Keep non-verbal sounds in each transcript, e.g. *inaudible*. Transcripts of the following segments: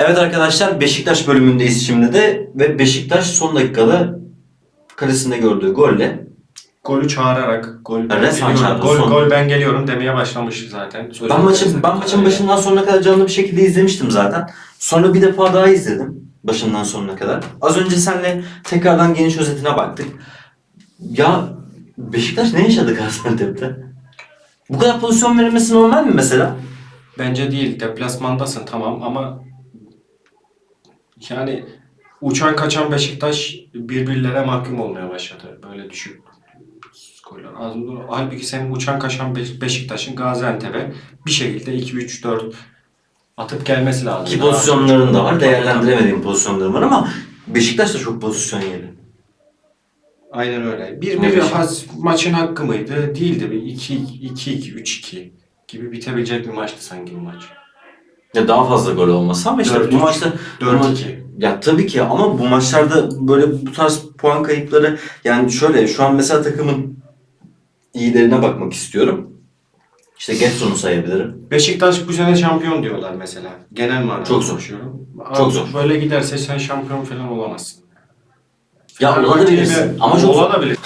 Evet arkadaşlar Beşiktaş bölümündeyiz şimdi de ve Beşiktaş son dakikada kalesinde gördüğü golle Golü çağırarak, gol ben resmen çağırdı, gol, son. gol ben geliyorum demeye başlamış zaten. Sözün ben maçın ben maçın başından sonuna kadar canlı bir şekilde izlemiştim zaten. Sonra bir defa daha izledim başından sonuna kadar. Az önce senle tekrardan geniş özetine baktık. Ya Beşiktaş ne yaşadı Gaziantep'te? Bu kadar pozisyon verilmesi normal mi mesela? Bence değil. Deplasmandasın tamam ama yani uçan kaçan Beşiktaş birbirlere mahkum olmaya başladı. Böyle düşük skorlar. Halbuki senin uçan kaçan Be- Beşiktaş'ın Gaziantep'e bir şekilde 2-3-4 atıp gelmesi lazım. Ki pozisyonların da var. Değerlendiremediğim pozisyonlarım var ama Beşiktaş da çok pozisyon yedi. Aynen öyle. Bir bir has, maçın hakkı mıydı? Değildi. Bir 2 2 2 3 2 gibi bitebilecek bir maçtı sanki bu maç. Ya daha fazla gol olmasa ama işte Dört bu üç. maçta 4-2. ya tabii ki ama bu maçlarda böyle bu tarz puan kayıpları yani şöyle şu an mesela takımın iyilerine bakmak istiyorum. İşte Getson'u sayabilirim. Beşiktaş bu sene şampiyon diyorlar mesela. Genel manada Çok zor. konuşuyorum. Çok Abi zor. Böyle giderse sen şampiyon falan olamazsın. Ya Fenerbahçe olabilirsin ama çok zor. olabilir.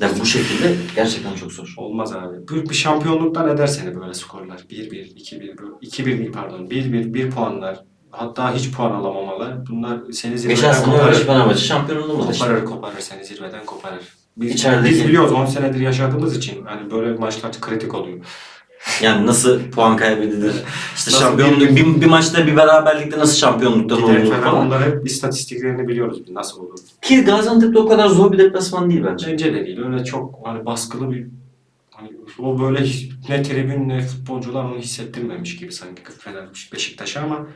Ya bu şekilde gerçekten çok zor. Olmaz abi. Büyük bir şampiyonluktan eder seni böyle skorlar. 1-1, 2-1, 2-1 değil pardon. 1-1, 1 puanlar. Hatta hiç puan alamamalı. Bunlar seni Geçen zirveden sene öyle koparır. Fenerbahçe şampiyon olamadı işte. Koparır koparır seni zirveden koparır. Biz, İçerideki- biz biliyoruz 10 senedir yaşadığımız için hani böyle maçlar kritik oluyor. Yani nasıl puan kaybedilir? İşte Nasıl şampiyonluk bir, bir maçta bir beraberlikte nasıl şampiyonluktan olunur falan falan. onlar hep istatistiklerini biliyoruz biz nasıl olur. Ki Gaziantep'te o kadar zor bir deplasman değil bence. Bence de değil. Öyle çok hani baskılı bir hani o böyle hiç- ne tribün ne futbolcular onu hissettirmemiş gibi sanki Fener Beşiktaş'a ama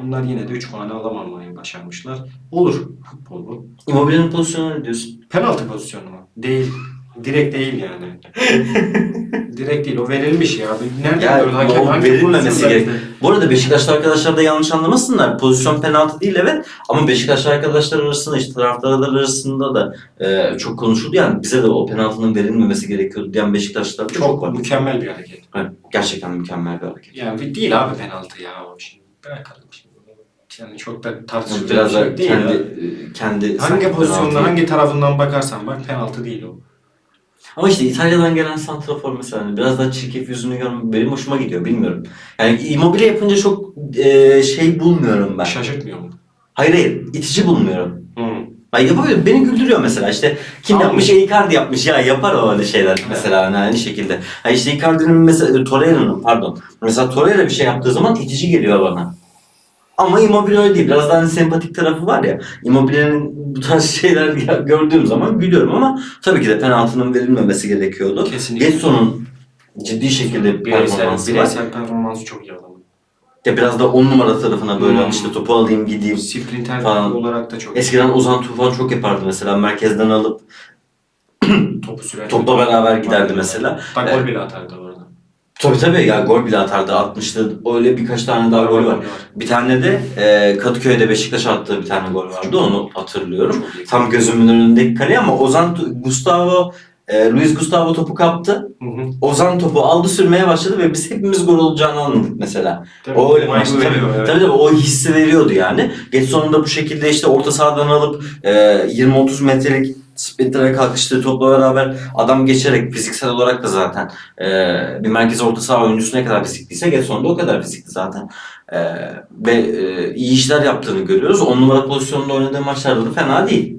onlar yine de 3 puanı alamamayı başarmışlar. Olur futbol bu. Immobile'nin pozisyonu ne diyorsun? Penaltı pozisyonu mu? Değil. Direkt değil yani. *laughs* Direkt değil. O verilmiş ya. Nerede Ya, gördü? Hakem o hangi verilmemesi gerek. Bu arada Beşiktaşlı arkadaşlar da yanlış anlamasınlar. Pozisyon penaltı değil evet ama Beşiktaşlı arkadaşlar arasında işte taraftarlar arasında da e, çok konuşuldu yani bize de o penaltının verilmemesi gerekiyordu diyen Beşiktaşlılar da çok, Çok var. mükemmel bir hareket. Evet, gerçekten mükemmel bir hareket. Yani değil abi penaltı ya o şimdi. Bırakalım şimdi. Yani çok da tartışılacak Biraz bir şey değil kendi ya. e, kendi Hangi pozisyonda, hangi tarafından bakarsan bak penaltı değil o. Ama işte İtalya'dan gelen santrafor mesela hani biraz daha çirkef yüzünü görmek benim hoşuma gidiyor bilmiyorum. Yani Immobile yapınca çok e, şey bulmuyorum ben. Şaşırtmıyor mu? Hayır hayır itici bulmuyorum. Hı. Ben yapamıyorum. Beni güldürüyor mesela. İşte kim Tamam. yapmış? Icardi yapmış. Ya yapar o öyle şeyler mesela hani aynı şekilde. Ha işte Icardi'nin mesela Torreira'nın pardon. Mesela Torreira bir şey yaptığı zaman itici geliyor bana. Ama Immobile öyle değil. Biraz daha hani sempatik tarafı var ya. Immobile'nin bu tarz *laughs* şeyler gördüğüm zaman gülüyorum ama tabii ki de penaltının verilmemesi gerekiyordu. Kesinlikle. Getson'un ciddi şekilde Bireysel, performansı var. bireysel performansı çok iyi adamın. Ya biraz da on numara tarafına böyle Hmm. işte topu alayım gideyim. Sprinter Falan. olarak da çok. Eskiden Ozan Tufan çok yapardı mesela merkezden alıp topu sürer. topla beraber giderdi mesela. Evet. gol bile atardı. Tabii tabii ya gol bile atardı 60'tı. Öyle birkaç tane daha gol var. Bir tane de e, Kadıköy'de Beşiktaş'a attığı bir tane gol vardı onu hatırlıyorum. Tam gözümün önündeki kale ama Ozan Gustavo e, Luis Gustavo topu kaptı. Hı hı. Ozan topu aldı sürmeye başladı ve biz hepimiz gol olacağını anladık mesela. Tabii, O öyle maçtı. Tabii, evet. tabii tabii o hissi veriyordu yani. Getson'un da bu şekilde işte orta sahadan alıp e, 20-30 metrelik sprintere kalkıştığı topla beraber adam geçerek fiziksel olarak da zaten e, bir merkez orta saha oyuncusu ne kadar fizikliyse Getson da o kadar fizikli zaten. E, ve e, iyi işler yaptığını görüyoruz. 10 numara pozisyonunda oynadığı maçlarda da fena değil.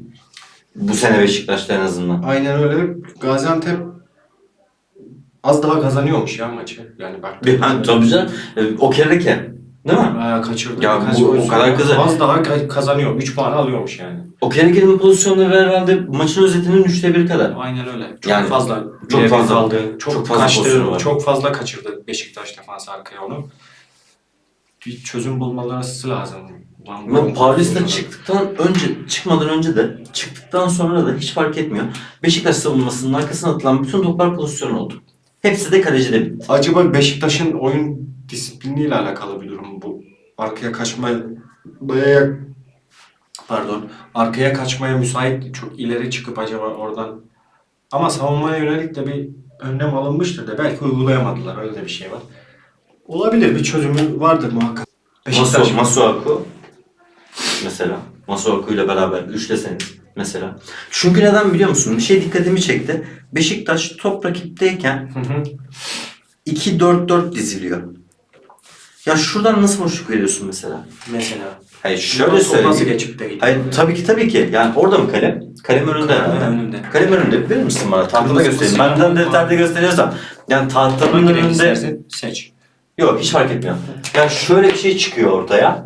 Bu sene Beşiktaş'ta en azından. Aynen öyle. Gaziantep az daha kazanıyormuş ya maçı. Yani bak. *laughs* Bir, ha, tabii canım. E, o kereke. Değil mi? Aa, kaçırdı. Ya Birkaç bu o pozisyon. kadar kızı- Az daha ka- kazanıyor. 3 puan alıyormuş yani. O kerekenin pozisyonları herhalde maçın özetinin üçte bir kadar. Aynen öyle. Çok Yani fazla çok birebir fazla- kaldı. Çok, çok fazla kaçtı. pozisyonu var. Çok fazla kaçırdı Beşiktaş defansı arkaya onu. Bir çözüm bulmaları lazım. Ulan bu- Ama Paris'te çıktıktan önce, çıkmadan önce de, çıktıktan sonra da hiç fark etmiyor. Beşiktaş savunmasının arkasına atılan bütün toplar pozisyon oldu. Hepsi de kalecide bitti. Acaba Beşiktaş'ın oyun disipliniyle alakalı bir durum bu. Arkaya kaçmaya pardon arkaya kaçmaya müsait çok ileri çıkıp acaba oradan ama savunmaya yönelik de bir önlem alınmıştır da belki uygulayamadılar öyle de bir şey var. Olabilir bir çözümü vardır muhakkak. Beşiktaş Masu, Masuaku. Mesela. Masuaku ile beraber üçleseniz mesela. Çünkü neden biliyor musun? Bir şey dikkatimi çekti. Beşiktaş top rakipteyken Hı hı. 2-4-4 diziliyor. Ya şuradan nasıl boşluk veriyorsun mesela? Mesela. Hayır şöyle Nasıl- Nasıl söyleyeyim. geçip de gidiyor? Hayır tabii ki tabii ki. Yani orada mı kalem? Kalem önünde Kalem herhalde. önünde. Kalem önünde. Verir misin bana? Tahtada Kırmızı göstereyim. Benden var. defterde gösteriyorsam. Yani tahtanın Hangi renk önünde... istersen seç. Yok hiç fark etmiyor. Yani şöyle bir şey çıkıyor ortaya.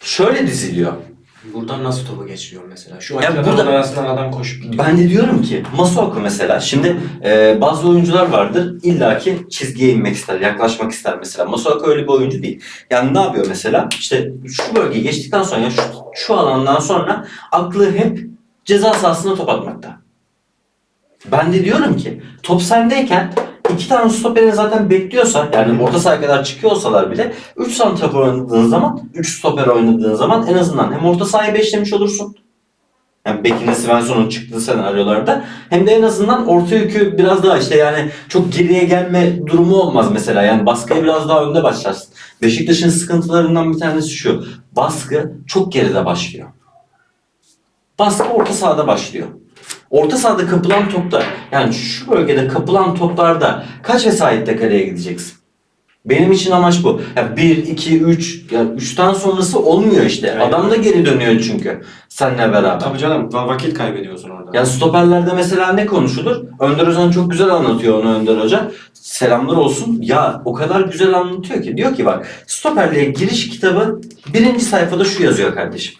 Şöyle diziliyor. Buradan nasıl topu geçiriyor mesela? Şu Ya ya burada- arasından adam koşup gidiyor. Ben de diyorum ki Masuaku mesela şimdi e, bazı oyuncular vardır illaki çizgiye inmek ister, yaklaşmak ister mesela. Masuaku öyle bir oyuncu değil. Yani ne yapıyor mesela? İşte şu bölgeyi geçtikten sonra ya şu, şu alandan sonra aklı hep ceza sahasına top atmakta. Ben de diyorum ki top sendeyken iki tane stoperin zaten bekliyorsa yani orta sahaya kadar çıkıyor olsalar bile 3 santrafor oynadığın zaman 3 stoper oynadığın zaman en azından hem orta sahayı beşlemiş olursun yani Bekin'le Svensson'un çıktığı senaryolarda hem de en azından orta yükü biraz daha işte yani çok geriye gelme durumu olmaz mesela. Yani baskıya biraz daha önde başlarsın. Beşiktaş'ın sıkıntılarından bir tanesi şu. Baskı çok geride başlıyor. Baskı orta sahada başlıyor. Orta sahada kapılan topta yani şu bölgede kapılan toplarda kaç vesayette kaleye gideceksin? Benim için amaç bu. Ya 1, 2, 3, ya 3'ten sonrası olmuyor işte. Aynen. Adam da geri dönüyor çünkü seninle beraber. Tabii canım va- vakit kaybediyorsun orada. Yani stoperlerde mesela ne konuşulur? Önder Özen çok güzel anlatıyor onu Önder Hoca. Selamlar olsun. Ya o kadar güzel anlatıyor ki. Diyor ki bak stoperliğe giriş kitabı birinci sayfada şu yazıyor kardeşim.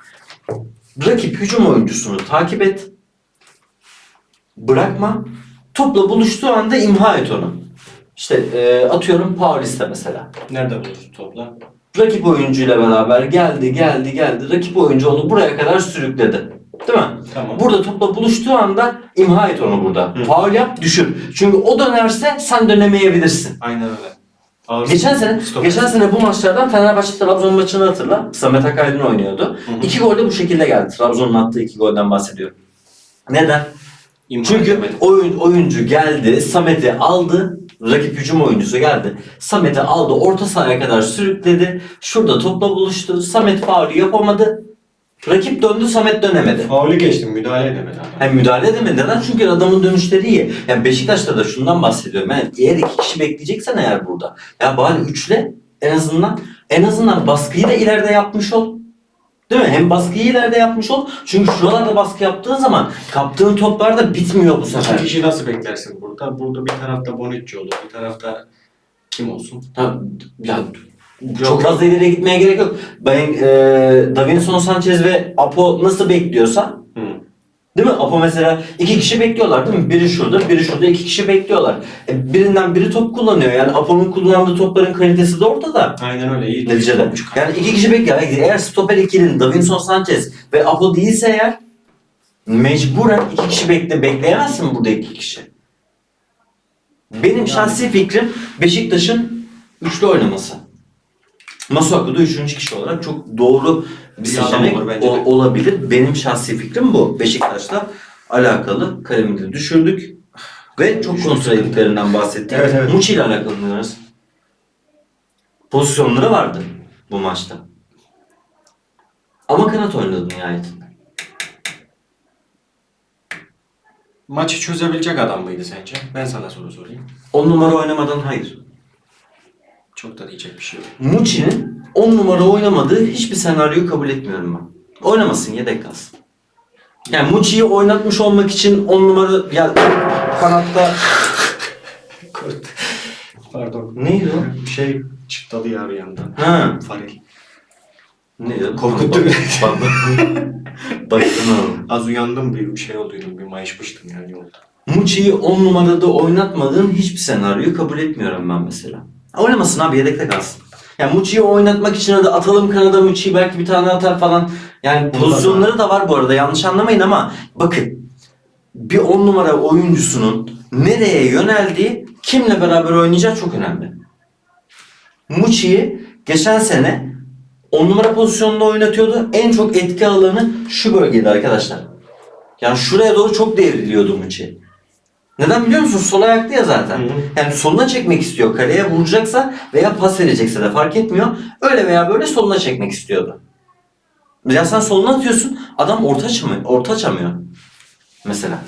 Rakip hücum oyuncusunu takip et. Bırakma. Topla buluştuğu anda imha et onu. İşte e, atıyorum Paulista mesela. Nerede bulursun topla? Rakip oyuncuyla beraber geldi geldi geldi. Rakip oyuncu onu buraya kadar sürükledi. Değil mi? Tamam. Burada topla buluştuğu anda imha et onu burada. Hı. Faul yap, düşür. Çünkü o dönerse sen dönemeyebilirsin. Aynen öyle. Ağır Geçen sene, stoper. geçen sene bu maçlardan Fenerbahçe Trabzon maçını hatırla. Samet Akaydın oynuyordu. Hı hı. İki gol de bu şekilde geldi. Trabzon'un attığı iki golden bahsediyorum. Neden? İmha Çünkü edemedim. oyun, oyuncu geldi, Samet'i aldı. Rakip hücum oyuncusu geldi. Samet'i aldı, orta sahaya kadar sürükledi. Şurada topla buluştu. Samet faulü yapamadı. Rakip döndü, Samet dönemedi. Faulü geçtim müdahale edemedi adam. Hem müdahale edemedi. Neden? Çünkü adamın dönüşleri iyi. Yani Beşiktaş'ta da şundan bahsediyorum. Yani eğer iki kişi bekleyeceksen eğer burada. Ya bari üçle en azından en azından baskıyı da ileride yapmış ol. Değil mi? Hem baskıyı ileride yapmış ol. Çünkü şuralarda baskı yaptığın zaman kaptığın toplar da bitmiyor bu İki sefer. kişi nasıl beklersin burada? Burada bir tarafta Bonucci olur, bir tarafta kim olsun? Ha, ya, çok fazla ileriye gitmeye gerek yok. Ben e, Davinson Sanchez ve Apo nasıl bekliyorsa. Değil mi? Apo mesela iki kişi bekliyorlar değil mi? Biri şurada, biri şurada iki kişi bekliyorlar. E, birinden biri top kullanıyor. Yani Apo'nun kullandığı topların kalitesi de ortada. Aynen öyle. iyi Neticede. Yani iki kişi bekliyor. Eğer stoper ikilinin Davinson Sanchez ve Apo değilse eğer mecburen iki kişi bekle bekleyemezsin burada iki kişi. Benim Yani- şahsi fikrim Beşiktaş'ın üçlü oynaması. Masuaku da üçüncü kişi olarak çok doğru bir seçenek olur bence de. o- olabilir. Benim şahsi fikrim bu. Beşiktaş'la alakalı kalemimizi düşürdük. Ve çok ediklerinden bahsettik. Evet, evet. Muçi ile alakalı ne? Pozisyonları vardı bu maçta. Ama kanat oynadı nihayetinde. Maçı çözebilecek adam mıydı sence? Ben sana soru sorayım. 10 numara oynamadan hayır. Çok da diyecek bir şey yok. Muçi'nin 10 numara oynamadığı hiçbir senaryoyu kabul etmiyorum ben. Oynamasın yedek kalsın. Yani Muçi'yi oynatmış olmak için 10 numara ya kanatta *laughs* Pardon. neydi o? Şey çıktadı ya bir yandan. Ha. Faril. Neydi? Korkuttu beni. bak- bak- *laughs* Baktın oğlum. Az uyandım bir şey olduydum. Bir mayışmıştım yani yolda. Muçi'yi 10 numarada oynatmadığın hiçbir senaryoyu kabul etmiyorum ben mesela. Oynamasın abi yedekte kalsın. Yani Muçi'yi oynatmak için hadi atalım kanada Muçi'yi belki bir tane atar falan. Yani pozisyonları da var bu arada yanlış anlamayın ama bakın bir 10 numara oyuncusunun nereye yöneldiği kimle beraber oynayacağı çok önemli. Muçi'yi geçen sene 10 numara pozisyonunda oynatıyordu. En çok etki alanı şu bölgede arkadaşlar. Yani şuraya doğru çok devriliyordu Muçi. Neden biliyor musun? Sol ayaklı ya zaten. Hı hı. Yani soluna çekmek istiyor. Kaleye vuracaksa veya pas verecekse de fark etmiyor. Öyle veya böyle soluna çekmek istiyordu. Ya sen soluna atıyorsun. Adam orta açamıyor. Orta açamıyor. Mesela.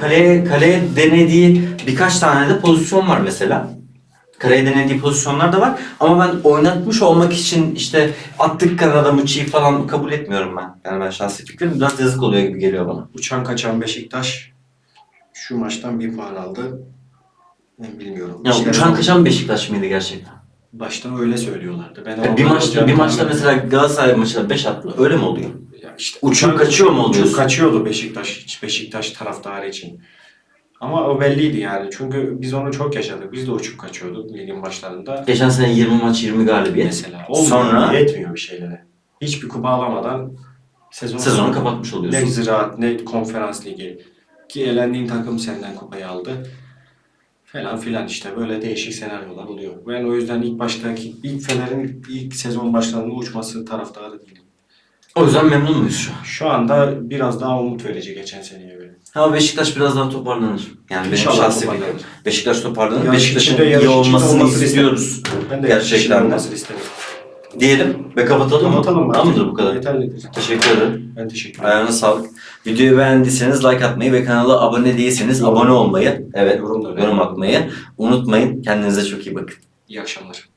Kaleye, kaleye denediği birkaç tane de pozisyon var mesela. Kaleye denediği pozisyonlar da var. Ama ben oynatmış olmak için işte attık kanada Muçi'yi falan kabul etmiyorum ben. Yani ben şahsi fikrim biraz yazık oluyor gibi geliyor bana. Uçan kaçan Beşiktaş şu maçtan bir puan aldı. Ben bilmiyorum. Ya İşte uçan kaçan Beşiktaş mıydı gerçekten? Başta öyle söylüyorlardı. Ben Yani bir maçta bir maçta mesela Galatasaray maçında 5 attı. Öyle mi oluyor? Ya işte Uçup kaçıyor mu oluyorsun? Kaçıyordu Beşiktaş Beşiktaş taraftarı için. Ama o belliydi yani. Çünkü biz onu çok yaşadık. Biz de uçup kaçıyorduk ligin başlarında. Geçen sene 20 maç 20 galibiyet. Mesela. Olmuyor, Sonra- yetmiyor bir şeylere. Hiçbir kupa alamadan sezonu, Sezonu kapatmış Ne oluyorsun. ziraat ne konferans ligi. Ki elendiğin takım senden kupayı aldı. Falan filan işte böyle değişik senaryolar oluyor. Ben o yüzden ilk baştaki ilk Fener'in ilk sezon başlarında uçması taraftarı değilim. O yüzden memnun muyuz şu an? Şu anda biraz daha umut verici geçen seneye göre. Ama Beşiktaş biraz daha toparlanır. Yani benim İnşallah şahsi toparlanır. fikrim. Beşiktaş toparlanır. Beşiktaş'ın iyi olmasını olmasını istiyoruz. Ben de Gerçekten olmasını isterim. Diyelim ve kapatalım mı? Kapatalım Tamam artık. mıdır bu kadar? Yeterlidir. Teşekkür ederim. Ben teşekkür ederim. Ayağına sağlık. Videoyu beğendiyseniz like atmayı ve kanala abone değilseniz Yorum. abone olmayı, evet Yorum da yorum atmayı unutmayın. Kendinize çok iyi bakın. İyi akşamlar.